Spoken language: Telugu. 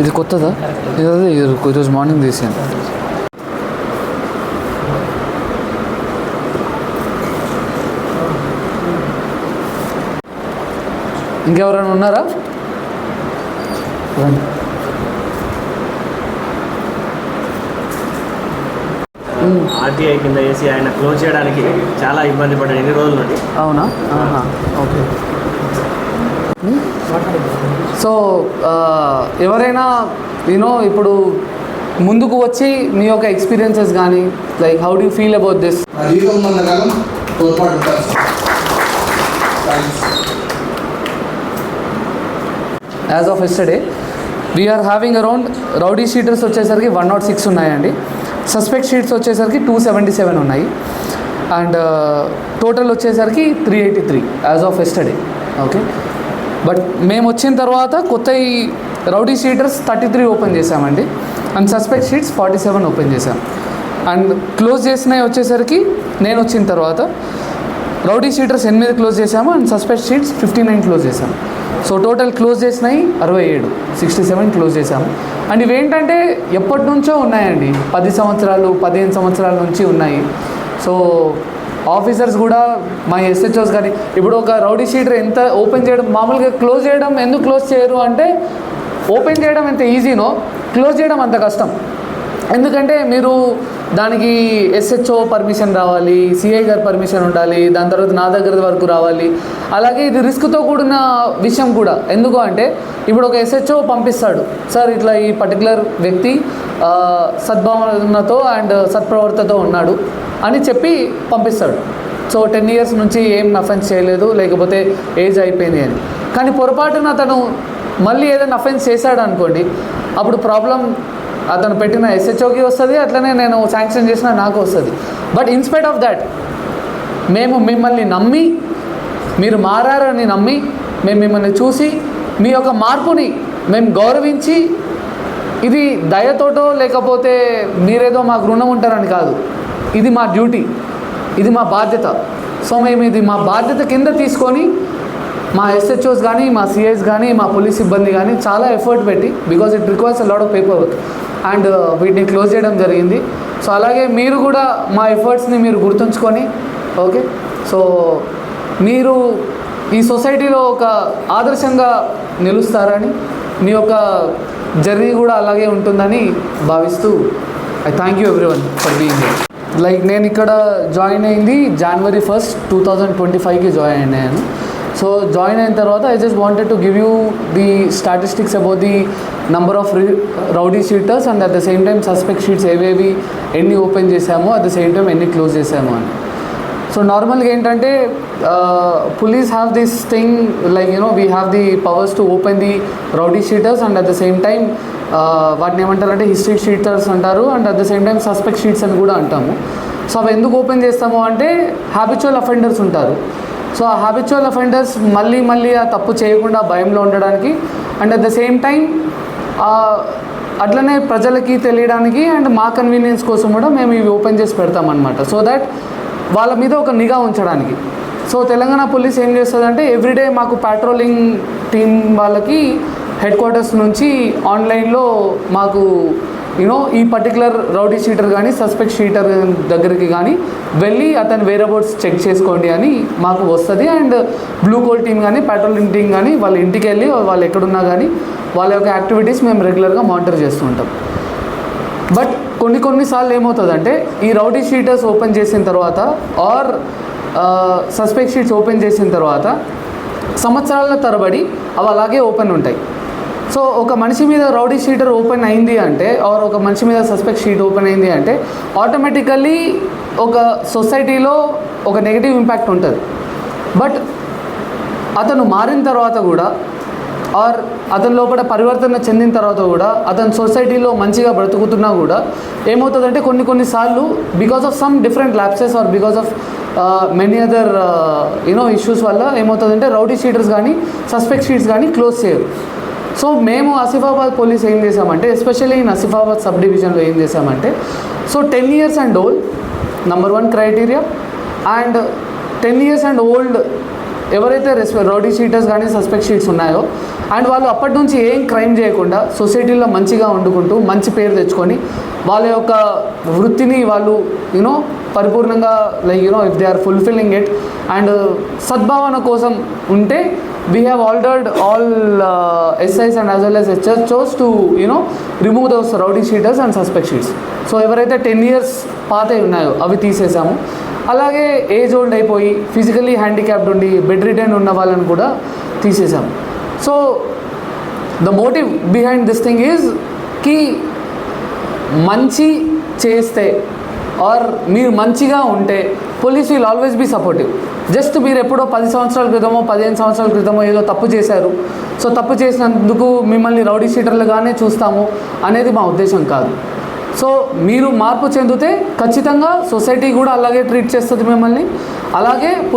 ఇది కొత్తదా? ఇది ఈరోజు మార్నింగ్ తీసాను ఇంకెవరైనా ఉన్నారా? ఆర్టీఐ కింద వేసి ఆయన క్లోజ్ చేయడానికి చాలా ఇబ్బంది పడ్డాడు ఎన్ని రోజుల నుండి? అవునా? ఓకే. సో ఎవరైనా యూనో ఇప్పుడు ముందుకు వచ్చి మీ యొక్క ఎక్స్పీరియన్సెస్ కానీ like how do feel about this as of yesterday we are having around rowdy sheeters వచ్చేసరికి వన్ నాట్ సిక్స్ ఉన్నాయండి. సస్పెక్ట్ షీట్స్ వచ్చేసరికి టూ సెవెంటీ సెవెన్ ఉన్నాయి. అండ్ టోటల్ వచ్చేసరికి three eighty three as of yesterday okay but మేము వచ్చిన తర్వాత కొత్త ఈ rowdy sheeters thirty three open చేసామండి and suspect sheets forty seven open చేసాం అండ్ క్లోజ్ చేసినవి వచ్చేసరికి నేను వచ్చిన తర్వాత రౌడీ షీటర్స్ ఎనిమిది క్లోజ్ చేసాము and suspect sheets fifty nine close చేశాము సో టోటల్ క్లోజ్ చేసినాయి అరవై ఏడు సిక్స్టీ సెవెన్ క్లోజ్ చేసాము అండ్ ఇవేంటంటే ఎప్పటి నుంచో ఉన్నాయండి. పది సంవత్సరాలు పదిహేను సంవత్సరాల నుంచి ఉన్నాయి. సో ఆఫీసర్స్ కూడా మా ఎస్హెచ్ఓస్ కానీ ఇప్పుడు ఒక రౌడీ షీటర్ ఎంత ఓపెన్ చేయడం మామూలుగా క్లోజ్ చేయడం ఎందుకు క్లోజ్ చేయరు అంటే ఓపెన్ చేయడం ఎంత ఈజీనో క్లోజ్ చేయడం అంత కష్టం. ఎందుకంటే మీరు దానికి ఎస్హెచ్ఓ పర్మిషన్ రావాలి సిఐ గారి పర్మిషన్ ఉండాలి దాని తర్వాత నా దగ్గర వరకు రావాలి. అలాగే ఇది రిస్క్తో కూడిన విషయం కూడా. ఎందుకు అంటే ఇప్పుడు ఒక ఎస్హెచ్ఓ పంపిస్తాడు. సార్ ఇట్లా ఈ పర్టికులర్ వ్యక్తి సద్భావనతో అండ్ సత్ప్రవర్తతో ఉన్నాడు అని చెప్పి పంపిస్తాడు. సో టెన్ ఇయర్స్ నుంచి ఏం అఫెన్స్ చేయలేదు లేకపోతే ఏజ్ అయిపోయింది అని. కానీ పొరపాటున అతను మళ్ళీ ఏదైనా అఫెన్స్ చేశాడు అనుకోండి అప్పుడు ప్రాబ్లం అతను పెట్టిన ఎస్హెచ్ఓకి వస్తుంది అట్లనే నేను శాంక్షన్ చేసిన నాకు వస్తుంది. బట్ ఇన్స్పైట్ ఆఫ్ దాట్ మేము మిమ్మల్ని నమ్మి మీరు మారారని నమ్మి మేము మిమ్మల్ని చూసి మీ యొక్క మార్పుని మేము గౌరవించి ఇది దయతోటో లేకపోతే మీరేదో మాకు రుణం ఉంటారని కాదు. ఇది మా డ్యూటీ. ఇది మా బాధ్యత. సో మేము ఇది మా బాధ్యత కింద తీసుకొని మా ఎస్హెచ్ఓస్ కానీ మా సిఐస్ కానీ మా పోలీస్ సిబ్బంది కానీ చాలా ఎఫర్ట్ పెట్టి because it requires a lot of paper work and వీటిని క్లోజ్ చేయడం జరిగింది. సో అలాగే మీరు కూడా మా ఎఫర్ట్స్ని మీరు గుర్తుంచుకొని ఓకే సో మీరు ఈ సొసైటీలో ఒక ఆదర్శంగా నిలుస్తారని మీ యొక్క జర్నీ కూడా అలాగే ఉంటుందని భావిస్తూ I thank you everyone for being like నేను ఇక్కడ జాయిన్ అయింది జనవరి ఫస్ట్ టూ థౌజండ్ ట్వంటీ ఫైవ్కి జాయిన్ అయ్యాను. సో జాయిన్ అయిన తర్వాత I just wanted to give you the statistics about the number of rowdy sheeters and at the same time suspect sheets ఏవేవి ఎన్ని ఓపెన్ చేశామో అట్ ద సేమ్ టైం ఎన్ని క్లోజ్ చేశామో అని. సో నార్మల్గా ఏంటంటే police have this thing like you know we have the powers to open the rowdy sheeters and at the same time వాటిని ఏమంటారంటే హిస్టరీ షీటర్స్ అంటారు and at the same time suspect sheets అని కూడా అంటాము. సో అవి ఎందుకు ఓపెన్ చేస్తాము అంటే హ్యాబిచువల్ అఫెండర్స్ ఉంటారు. సో ఆ హ్యాబిచువల్ అఫెండర్స్ మళ్ళీ మళ్ళీ ఆ తప్పు చేయకుండా భయంలో ఉండడానికి and at the same time అట్లనే ప్రజలకి తెలియడానికి అండ్ మా కన్వీనియన్స్ కోసం కూడా మేము ఇవి ఓపెన్ చేసి పెడతామన్నమాట. సో దట్ వాళ్ళ మీద ఒక నిఘా ఉంచడానికి. సో తెలంగాణ పోలీస్ ఏం చేస్తుందంటే ఎవ్రీడే మాకు పాట్రోలింగ్ టీం వాళ్ళకి హెడ్ క్వార్టర్స్ నుంచి ఆన్లైన్లో మాకు యూనో ఈ పర్టికులర్ రౌడీ షీటర్ కానీ సస్పెక్ట్ షీటర్ దగ్గరికి కానీ వెళ్ళి అతని వేరబోట్స్ చెక్ చేసుకోండి అని మాకు వస్తుంది. అండ్ బ్లూ కోల్ టీం కానీ పెట్రోలింగ్ టీం కానీ వాళ్ళ ఇంటికి వెళ్ళి వాళ్ళు ఎక్కడున్నా కానీ వాళ్ళ యొక్క యాక్టివిటీస్ మేము రెగ్యులర్గా మానిటర్ చేస్తూ ఉంటాం. బట్ కొన్ని కొన్నిసార్లు ఏమవుతుందంటే ఈ రౌడీ షీటర్స్ ఓపెన్ చేసిన తర్వాత ఆర్ సస్పెక్ట్ షీట్స్ ఓపెన్ చేసిన తర్వాత సంవత్సరాల తరబడి అవి అలాగే ఓపెన్ ఉంటాయి. సో ఒక మనిషి మీద రౌడీ షీటర్ ఓపెన్ అయింది అంటే ఆర్ ఒక మనిషి మీద సస్పెక్ట్ షీట్ ఓపెన్ అయింది అంటే ఆటోమేటికల్లీ ఒక సొసైటీలో ఒక నెగిటివ్ ఇంపాక్ట్ ఉంటుంది. బట్ అతను మారిన తర్వాత కూడా ఆర్ అతని లోపల పరివర్తన చెందిన తర్వాత కూడా అతను సొసైటీలో మంచిగా బ్రతుకుతున్నా కూడా ఏమవుతుందంటే కొన్ని కొన్నిసార్లు because of some different lapses or because of many other you know issues వల్ల ఏమవుతుందంటే రౌడీ షీటర్స్ కానీ సస్పెక్ట్ షీట్స్ కానీ క్లోజ్ చేయరు. సో మేము ఆసిఫాబాద్ పోలీస్ ఏం చేసామంటే ఎస్పెషల్లీ ఇన్ ఆసిఫాబాద్ సబ్ డివిజన్లో ఏం చేసామంటే so ten years and old number one criteria and ten years and old ఎవరైతే రెస్ రౌడీ షీటర్స్ కానీ సస్పెక్ట్ షీట్స్ ఉన్నాయో అండ్ వాళ్ళు అప్పటి నుంచి ఏం క్రైమ్ చేయకుండా సొసైటీలో మంచిగా వండుకుంటూ మంచి పేరు తెచ్చుకొని వాళ్ళ యొక్క వృత్తిని వాళ్ళు యూనో పరిపూర్ణంగా like you know if they are fulfilling it and సద్భావన కోసం ఉంటే we have ordered all SIs and as well SHOs to you know remove those rowdy sheeters and suspect sheets so ఎవరైతే టెన్ ఇయర్స్ పాతవి ఉన్నాయో అవి తీసేసాము. అలాగే ఏజ్ ఓల్డ్ అయిపోయి ఫిజికల్లీ హ్యాండిక్యాప్డ్ ఉండి బెడ్ రిటర్న్ ఉన్న వాళ్ళని కూడా తీసేసాము. So the motive behind this thing ఈజ్కి మంచి చేస్తే ఆర్ మీరు మంచిగా ఉంటే police will always be supportive just మీరు ఎప్పుడో పది సంవత్సరాల క్రితమో పదిహేను సంవత్సరాల క్రితమో ఏదో తప్పు చేశారు. సో తప్పు చేసినందుకు మిమ్మల్ని రౌడీ షీటర్లుగానే చూస్తాము అనేది మా ఉద్దేశం కాదు. సో మీరు మార్పు చెందితే ఖచ్చితంగా సొసైటీ కూడా అలాగే ట్రీట్ చేస్తుంది మిమ్మల్ని. అలాగే